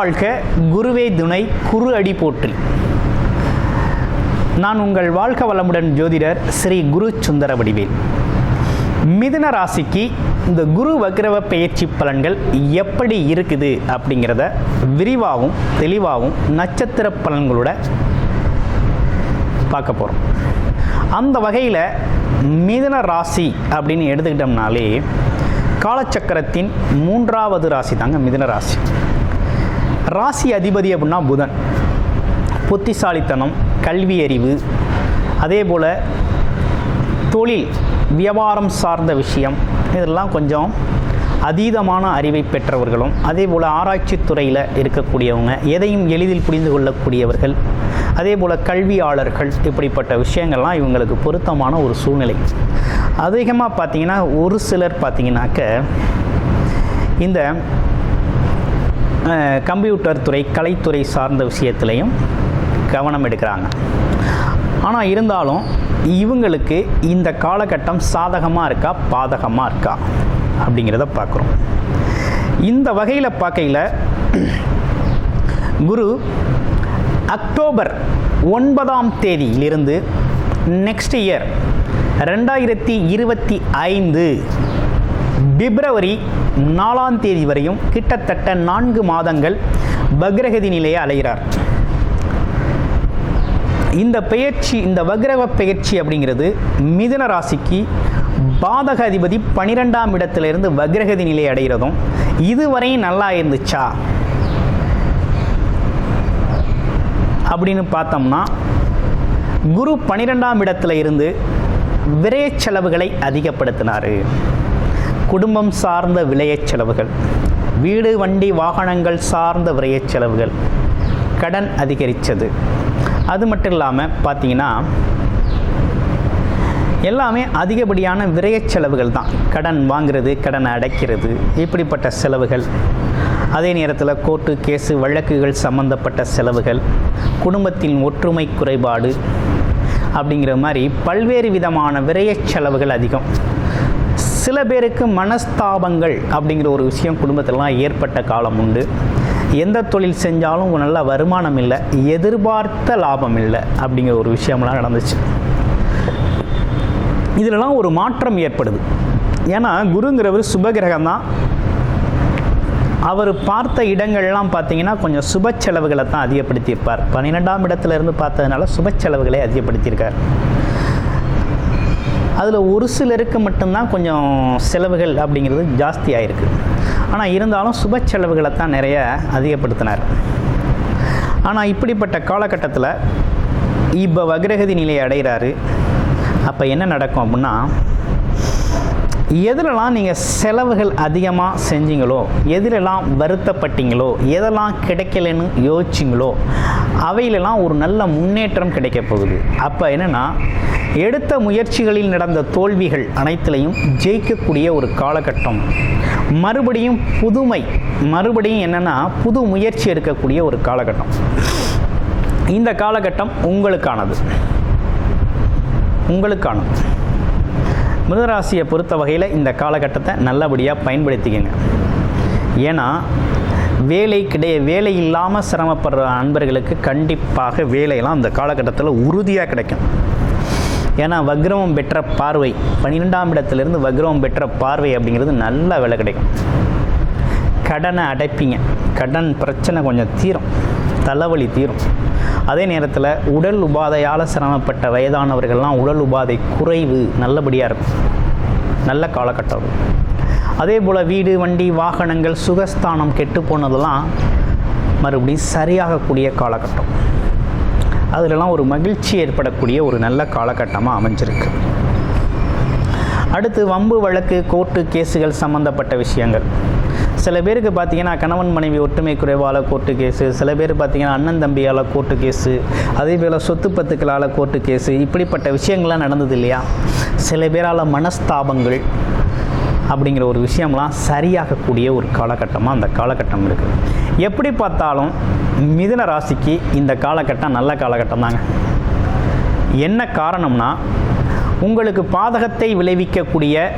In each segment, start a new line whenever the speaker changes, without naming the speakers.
வாழ்க குருவே துணை குரு அடி போற்றி நான் உங்கள் வாழ்க வளமுடன் ஜோதிடர் ஸ்ரீ குரு சுந்தர வடிவேல். மிதுன ராசிக்கு இந்த குரு வக்ரவ பெயர்ச்சி பலன்கள் எப்படி இருக்குது அப்படிங்கிறத விரிவாகவும் தெளிவாகவும் நட்சத்திர பலன்களோட பார்க்க போகிறோம் அந்த வகையில் மிதுன ராசி அப்படின்னு எடுத்துக்கிட்டோம்னாலே காலச்சக்கரத்தின் மூன்றாவது ராசி தாங்க மிதன ராசி. ராசி அதிபதி அப்படின்னா புதன். புத்திசாலித்தனம் கல்வி அறிவு அதே போல் தொழில் வியாபாரம் சார்ந்த விஷயம் இதெல்லாம் கொஞ்சம் அதீதமான அறிவை பெற்றவர்களும் அதே போல் ஆராய்ச்சி துறையில் இருக்கக்கூடியவங்க எதையும் எளிதில் புரிந்து கொள்ளக்கூடியவர்கள் அதே போல் கல்வியாளர்கள் இப்படிப்பட்ட விஷயங்கள்லாம் இவங்களுக்கு பொருத்தமான ஒரு சூழ்நிலை. அதிகமாக பார்த்தீங்கன்னா ஒரு சிலர் பார்த்தீங்கன்னாக்க இந்த கம்ப்யூட்டர் துறை கலைத்துறை சார்ந்த விஷயத்துலையும் கவனம் எடுக்கிறாங்க. ஆனால் இருந்தாலும் இவங்களுக்கு இந்த காலகட்டம் சாதகமாக இருக்கா பாதகமாக இருக்கா அப்படிங்கிறத பார்க்குறோம் இந்த வகையில் பார்க்கையில் குரு அக்டோபர் ஒன்பதாம் தேதியிலிருந்து நெக்ஸ்ட் இயர் ரெண்டாயிரத்தி இருபத்தி ஐந்து பிப்ரவரி நாலாம் தேதி வரையும் கிட்டத்தட்ட நான்கு மாதங்கள் பக்ரகதி நிலையை அலைகிறார். இந்த பெயர்ச்சி இந்த வக்ரக பெயர்ச்சி அப்படிங்கிறது மிதுன ராசிக்கு பாதக அதிபதி பனிரெண்டாம் இடத்திலிருந்து வக்ரகதி நிலை அடைகிறதும் இதுவரையும் நல்லா இருந்துச்சா? அப்படின்னு பார்த்தோம்னா குரு பனிரெண்டாம் இடத்துல இருந்து விரைய செலவுகளை அதிகப்படுத்தினார். குடும்பம் சார்ந்த விலையச் செலவுகள். வீடு வண்டி வாகனங்கள் சார்ந்த விரையச் செலவுகள். கடன் அதிகரித்தது. அது மட்டும் இல்லாமல் பார்த்தீங்கன்னா எல்லாமே அதிகப்படியான விரயச் செலவுகள் தான். கடன் வாங்குறது கடனை அடைக்கிறது இப்படிப்பட்ட செலவுகள். அதே நேரத்தில் கோர்ட்டு கேஸு வழக்குகள் சம்பந்தப்பட்ட செலவுகள் குடும்பத்தின் ஒற்றுமை குறைபாடு அப்படிங்கிற மாதிரி பல்வேறு விதமான விரயச் செலவுகள் அதிகம். சில பேருக்கு மனஸ்தாபங்கள் அப்படிங்கிற ஒரு விஷயம் குடும்பத்திலலாம் ஏற்பட்ட காலம் உண்டு. எந்த தொழில் செஞ்சாலும் நல்ல வருமானம் இல்லை எதிர்பார்த்த லாபம் இல்லை அப்படிங்கிற ஒரு விஷயம்லாம் நடந்துச்சு. இதிலலாம் ஒரு மாற்றம் ஏற்படுது. ஏன்னா குருங்கிறவர் சுபகிரகம் தான் அவர் பார்த்த இடங்கள்லாம் பார்த்தீங்கன்னா கொஞ்சம் சுப செலவுகளை தான் அதிகப்படுத்தியிருப்பார். பன்னிரெண்டாம் இடத்துல இருந்து பார்த்ததுனால சுப செலவுகளை அதிகப்படுத்தியிருக்கார். அதில் ஒரு சிலருக்கு மட்டும்தான் கொஞ்சம் செலவுகள் அப்படிங்கிறது ஜாஸ்தி ஆயிருக்கு. ஆனால் இருந்தாலும் சுப செலவுகளை தான் நிறைய அதிகப்படுத்தினார். ஆனால் இப்படிப்பட்ட காலகட்டத்தில் இப்போ வக்ரகதி நிலையை அடைகிறாரு. அப்போ என்ன நடக்கும் அப்படின்னா எதிலெல்லாம் நீங்கள் செலவுகள் அதிகமாக செஞ்சீங்களோ எதிலெல்லாம் வருத்தப்பட்டீங்களோ எதெல்லாம் கிடைக்கலன்னு யோசிச்சிங்களோ அவையிலெல்லாம் ஒரு நல்ல முன்னேற்றம் கிடைக்க போகுது. அப்போ என்னென்னா எடுத்த முயற்சிகளில் நடந்த தோல்விகள் அனைத்திலையும் ஜெயிக்கக்கூடிய ஒரு காலகட்டம். மறுபடியும் புதுமை மறுபடியும் என்னென்னா புது முயற்சி எடுக்கக்கூடிய ஒரு காலகட்டம். இந்த காலகட்டம் உங்களுக்கானது. உங்களுக்கானது. மிதராசியை பொறுத்த வகையில் இந்த காலகட்டத்தை நல்லபடியாக பயன்படுத்திக்கங்க. ஏன்னா வேலை கிடைய வேலை இல்லாமல் சிரமப்படுற அன்பர்களுக்கு கண்டிப்பாக வேலையெல்லாம் அந்த காலகட்டத்தில் உறுதியாக கிடைக்கும். ஏன்னா வக்ரமம் பெற்ற பார்வை பன்னிரெண்டாம் இடத்துலேருந்து வக்ரமம் பெற்ற பார்வை அப்படிங்கிறது நல்ல வேலை கிடைக்கும். கடனை அடைப்பீங்க. கடன் பிரச்சனை கொஞ்சம் தீரும். தலைவலி தீரும். அதே நேரத்தில் உடல் உபாதையால் சிரமப்பட்ட வயதானவர்கள்லாம் உடல் உபாதை குறைவு நல்லபடியாக இருக்கும். நல்ல காலகட்டம். அதே போல் வீடு வண்டி வாகனங்கள் சுகஸ்தானம் கெட்டு போனதெல்லாம் மறுபடியும் சரியாகக்கூடிய காலகட்டம். அதிலெல்லாம் ஒரு மகிழ்ச்சி ஏற்படக்கூடிய ஒரு நல்ல காலகட்டமாக அமைஞ்சிருக்கு. அடுத்து வம்பு வழக்கு கோர்ட்டு கேஸுகள் சம்மந்தப்பட்ட விஷயங்கள். சில பேருக்கு பார்த்தீங்கன்னா கணவன் மனைவி ஒற்றுமை குறைவால் கோர்ட்டு கேஸு சில பேர் பார்த்தீங்கன்னா அண்ணன் தம்பியால் கோர்ட்டு கேஸு அதே போல் சொத்து பத்துக்களால் கோர்ட்டு கேஸு இப்படிப்பட்ட விஷயங்கள்லாம் நடந்தது இல்லையா? சில பேரால் மனஸ்தாபங்கள் அப்படிங்கிற ஒரு விஷயம்லாம் சரியாகக்கூடிய ஒரு காலகட்டமாக அந்த காலகட்டம் இருக்குது எப்படி பார்த்தாலும் மிதுன ராசிக்கு இந்த காலகட்டம் நல்ல காலகட்டம் தாங்க என்ன காரணம்னா உங்களுக்கு பாதகத்தை விளைவிக்கக்கூடிய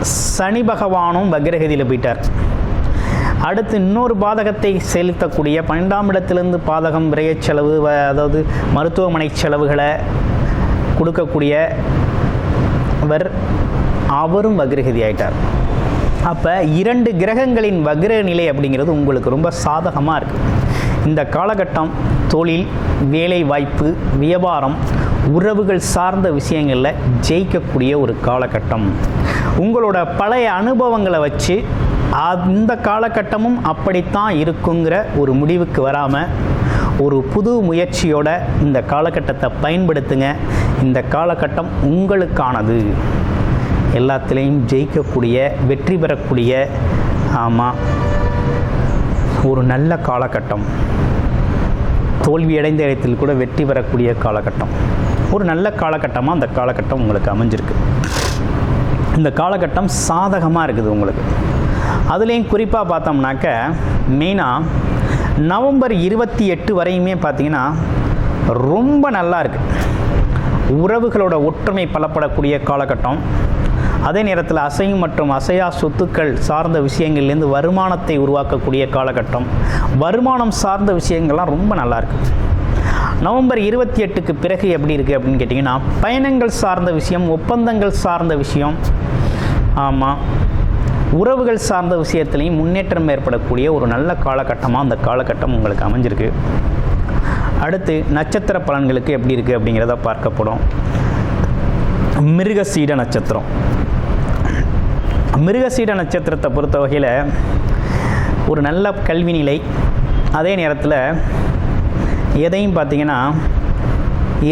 சனி பகவானும் வக்ரகதியில் போயிட்டார். அடுத்து இன்னொரு பாதகத்தை செலுத்தக்கூடிய பன்னெண்டாம் இடத்திலிருந்து பாதகம் விரைய செலவு வ- அதாவது மருத்துவமனை செலவுகளை கொடுக்கக்கூடியவர் அவரும் வக்ரகதி ஆயிட்டார். அப்போ இரண்டு கிரகங்களின் வக்ர நிலை அப்படிங்கிறது உங்களுக்கு ரொம்ப சாதகமாக இருக்குது இந்த காலகட்டம் தொழில் வேலை வாய்ப்பு வியாபாரம் உறவுகள் சார்ந்த விஷயங்களில் ஜெயிக்கக்கூடிய ஒரு காலகட்டம். உங்களோட பழைய அனுபவங்களை வச்சு அந்த காலகட்டமும் அப்படித்தான் இருக்குங்கிற ஒரு முடிவுக்கு வராமல் ஒரு புது முயற்சியோட இந்த காலகட்டத்தை பயன்படுத்துங்க. இந்த காலகட்டம் உங்களுக்கானது. எல்லாத்துலேயும் ஜெயிக்கக்கூடிய வெற்றி பெறக்கூடிய ஆமாம் ஒரு நல்ல காலகட்டம். தோல்வியடைந்த இடத்தில் கூட வெற்றி பெறக்கூடிய காலகட்டம். ஒரு நல்ல காலகட்டமாக அந்த காலகட்டம் உங்களுக்கு அமைஞ்சிருக்கு. இந்த காலகட்டம் சாதகமாக இருக்குது உங்களுக்கு. அதுலேயும் குறிப்பாக பார்த்தோம்னாக்க மெயினாக நவம்பர் இருபத்தி எட்டு வரையுமே பார்த்திங்கன்னா ரொம்ப நல்லா இருக்குது உறவுகளோட ஒற்றுமை பலப்படக்கூடிய காலகட்டம். அதே நேரத்தில் அசையும் மற்றும் அசையா சொத்துக்கள் சார்ந்த விஷயங்கள்லேருந்து வருமானத்தை உருவாக்கக்கூடிய காலகட்டம். வருமானம் சார்ந்த விஷயங்கள்லாம் ரொம்ப நல்லாயிருக்கு நவம்பர் இருபத்தி எட்டுக்கு பிறகு எப்படி இருக்குது அப்படின்னு கேட்டிங்கன்னா பயணங்கள் சார்ந்த விஷயம் ஒப்பந்தங்கள் சார்ந்த விஷயம் ஆமாம் உறவுகள் சார்ந்த விஷயத்துலையும் முன்னேற்றம் ஏற்படக்கூடிய ஒரு நல்ல காலகட்டமாக அந்த காலகட்டம் உங்களுக்கு அமைஞ்சிருக்கு. அடுத்து நட்சத்திர பலன்களுக்கு எப்படி இருக்குது அப்படிங்கிறத பார்க்கப்படும் மிருகசீட நட்சத்திரம். மிருகசீட நட்சத்திரத்தை பொறுத்த வகையில் ஒரு நல்ல கல்வி நிலை அதே நேரத்தில் எதையும் பார்த்தீங்கன்னா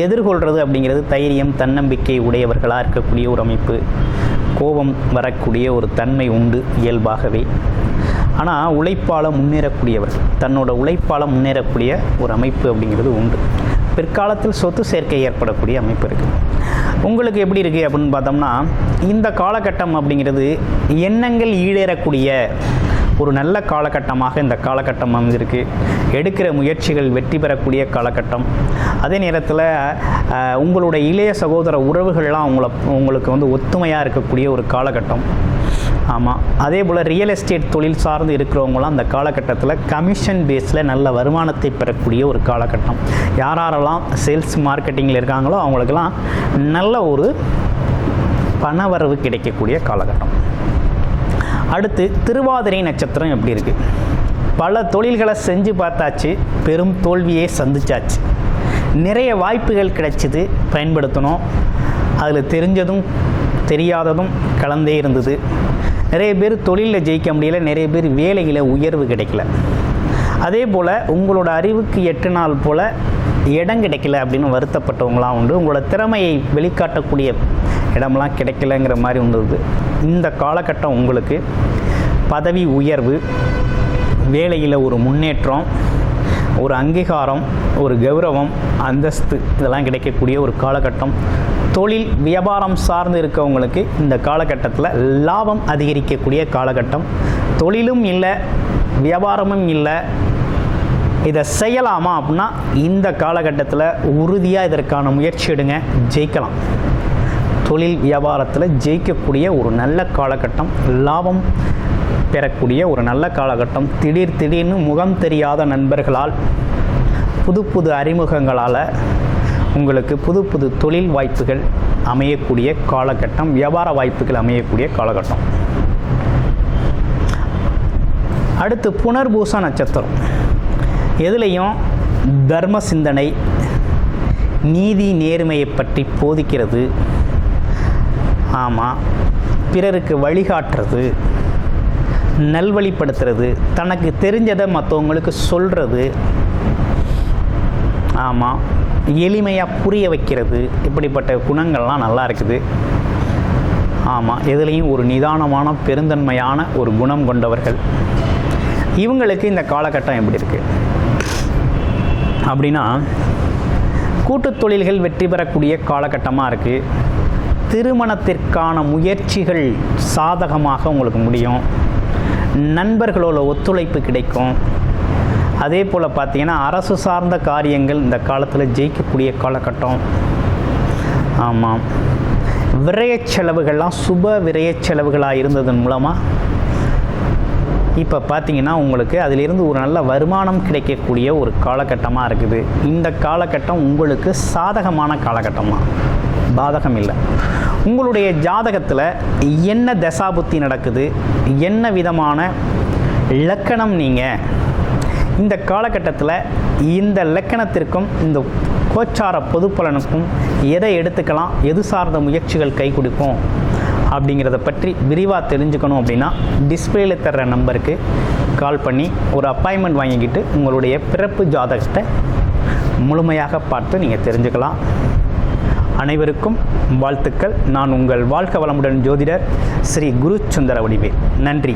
எதிர்கொள்கிறது அப்படிங்கிறது தைரியம் தன்னம்பிக்கை உடையவர்களாக இருக்கக்கூடிய ஒரு அமைப்பு. கோபம் வரக்கூடிய ஒரு தன்மை உண்டு இயல்பாகவே. ஆனால் உழைப்பால் முன்னேறக்கூடியவர்கள் தன்னோட உழைப்பால் முன்னேறக்கூடிய ஒரு அமைப்பு அப்படிங்கிறது உண்டு. பிற்காலத்தில் சொத்து சேர்க்கை ஏற்படக்கூடிய அமைப்பு இருக்குது உங்களுக்கு எப்படி இருக்குது அப்படின்னு பார்த்தோம்னா இந்த காலகட்டம் அப்படிங்கிறது எண்ணங்கள் ஈடேறக்கூடிய ஒரு நல்ல காலகட்டமாக இந்த காலகட்டம் அமைந்திருக்கு எடுக்கிற முயற்சிகள் வெற்றி பெறக்கூடிய காலகட்டம். அதே நேரத்தில் உங்களுடைய இளைய சகோதர உறவுகள்லாம் உங்களை உங்களுக்கு வந்து ஒத்துமையாக இருக்கக்கூடிய ஒரு காலகட்டம். ஆமாம் அதே போல் ரியல் எஸ்டேட் தொழில் சார்ந்து இருக்கிறவங்களாம் அந்த காலகட்டத்தில் கமிஷன் பேஸில் நல்ல வருமானத்தை பெறக்கூடிய ஒரு காலகட்டம். யார் யாரெல்லாம் சேல்ஸ் மார்க்கெட்டிங்கில் இருக்காங்களோ அவங்களுக்கெல்லாம் நல்ல ஒரு பணவரவு கிடைக்கக்கூடிய காலகட்டம். அடுத்து திருவாதிரை நட்சத்திரம் எப்படி இருக்குது பல தொழில்களை செஞ்சு பார்த்தாச்சு பெரும் தோல்வியை சந்திச்சாச்சு. நிறைய வாய்ப்புகள் கிடைச்சிது பயன்படுத்தணும் அதில் தெரிஞ்சதும் தெரியாததும் கலந்தே இருந்தது. நிறைய பேர் தொழிலில் ஜெயிக்க முடியல நிறைய பேர் வேலையில் உயர்வு கிடைக்கல. அதே போல் உங்களோட அறிவுக்கு எட்டு நாள் போல் இடம் கிடைக்கல அப்படின்னு வருத்தப்பட்டவங்களாம் உண்டு. உங்களோட திறமையை வெளிக்காட்டக்கூடிய இடமெல்லாம் கிடைக்கலங்கிற மாதிரி வந்தது. இந்த காலகட்டம் உங்களுக்கு பதவி உயர்வு வேலையில் ஒரு முன்னேற்றம் ஒரு அங்கீகாரம் ஒரு கௌரவம் அந்தஸ்து இதெல்லாம் கிடைக்கக்கூடிய ஒரு காலகட்டம். தொழில் வியாபாரம் சார்ந்து இருக்கவங்களுக்கு இந்த காலகட்டத்தில் லாபம் அதிகரிக்கக்கூடிய காலகட்டம். தொழிலும் இல்லை வியாபாரமும் இல்லை. இதை செய்யலாமா அப்படின்னா இந்த காலகட்டத்தில் உறுதியாக இதற்கான முயற்சி எடுங்க ஜெயிக்கலாம். தொழில் வியாபாரத்தில் ஜெயிக்கக்கூடிய ஒரு நல்ல காலகட்டம் லாபம் பெறக்கூடிய ஒரு நல்ல காலகட்டம். திடீர் திடீர்னு முகம் தெரியாத நண்பர்களால் புது புது அறிமுகங்களால் உங்களுக்கு புது புது தொழில் வாய்ப்புகள் அமையக்கூடிய காலகட்டம் வியாபார வாய்ப்புகள் அமையக்கூடிய காலகட்டம். அடுத்து புனர்பூச நட்சத்திரம். எதுலேயும் தர்ம சிந்தனை நீதி நேர்மையை பற்றி போதிக்கிறது. ஆமாம் பிறருக்கு வழிகாட்டுறது நல்வழிப்படுத்துறது தனக்கு தெரிஞ்சதை மற்றவங்களுக்கு சொல்கிறது ஆமாம் எளிமையாக புரிய வைக்கிறது. இப்படிப்பட்ட குணங்கள்லாம் நல்லா இருக்குது. ஆமாம் எதுலேயும் ஒரு நிதானமான பெருந்தன்மையான ஒரு குணம் கொண்டவர்கள். இவங்களுக்கு இந்த காலகட்டம் எப்படி இருக்குது அப்படின்னா கூட்டுத் தொழில்கள் வெற்றி பெறக்கூடிய காலகட்டமாக இருக்குது திருமணத்திற்கான முயற்சிகள் சாதகமாக உங்களுக்கு முடியும். நண்பர்களோட ஒத்துழைப்பு கிடைக்கும். அதே போல் பார்த்தீங்கன்னா அரசு சார்ந்த காரியங்கள் இந்த காலத்தில் ஜெயிக்கக்கூடிய காலகட்டம். ஆமாம் விரயச் செலவுகள்லாம் சுப விரயச் செலவுகளாக இருந்ததன் மூலமாக இப்போ பார்த்தீங்கன்னா உங்களுக்கு அதிலிருந்து ஒரு நல்ல வருமானம் கிடைக்கக்கூடிய ஒரு காலகட்டமாக இருக்குது. இந்த காலகட்டம் உங்களுக்கு சாதகமான காலகட்டமாக பாதகம் இல்லை உங்களுடைய ஜாதகத்தில் என்ன தசாபுத்தி நடக்குது? என்ன விதமான லக்கணம் நீங்கள் இந்த காலகட்டத்தில் இந்த லக்கணத்திற்கும் இந்த கோச்சார பொதுப்பலனுக்கும் எதை எடுத்துக்கலாம்? எது சார்ந்த முயற்சிகள் கை கொடுக்கும்? அப்படிங்கிறத பற்றி விரிவாக தெரிஞ்சுக்கணும் அப்படின்னா டிஸ்பிளேல தர்ற நம்பருக்கு கால் பண்ணி ஒரு அப்பாயின்மெண்ட் வாங்கிக்கிட்டு உங்களுடைய பிறப்பு ஜாதகத்தை முழுமையாக பார்த்து நீங்கள் தெரிஞ்சுக்கலாம். அனைவருக்கும் வாழ்த்துக்கள். நான் உங்கள் வாழ்க வளமுடன் ஜோதிடர் ஸ்ரீ குரு சுந்தர வடிவேல் நன்றி.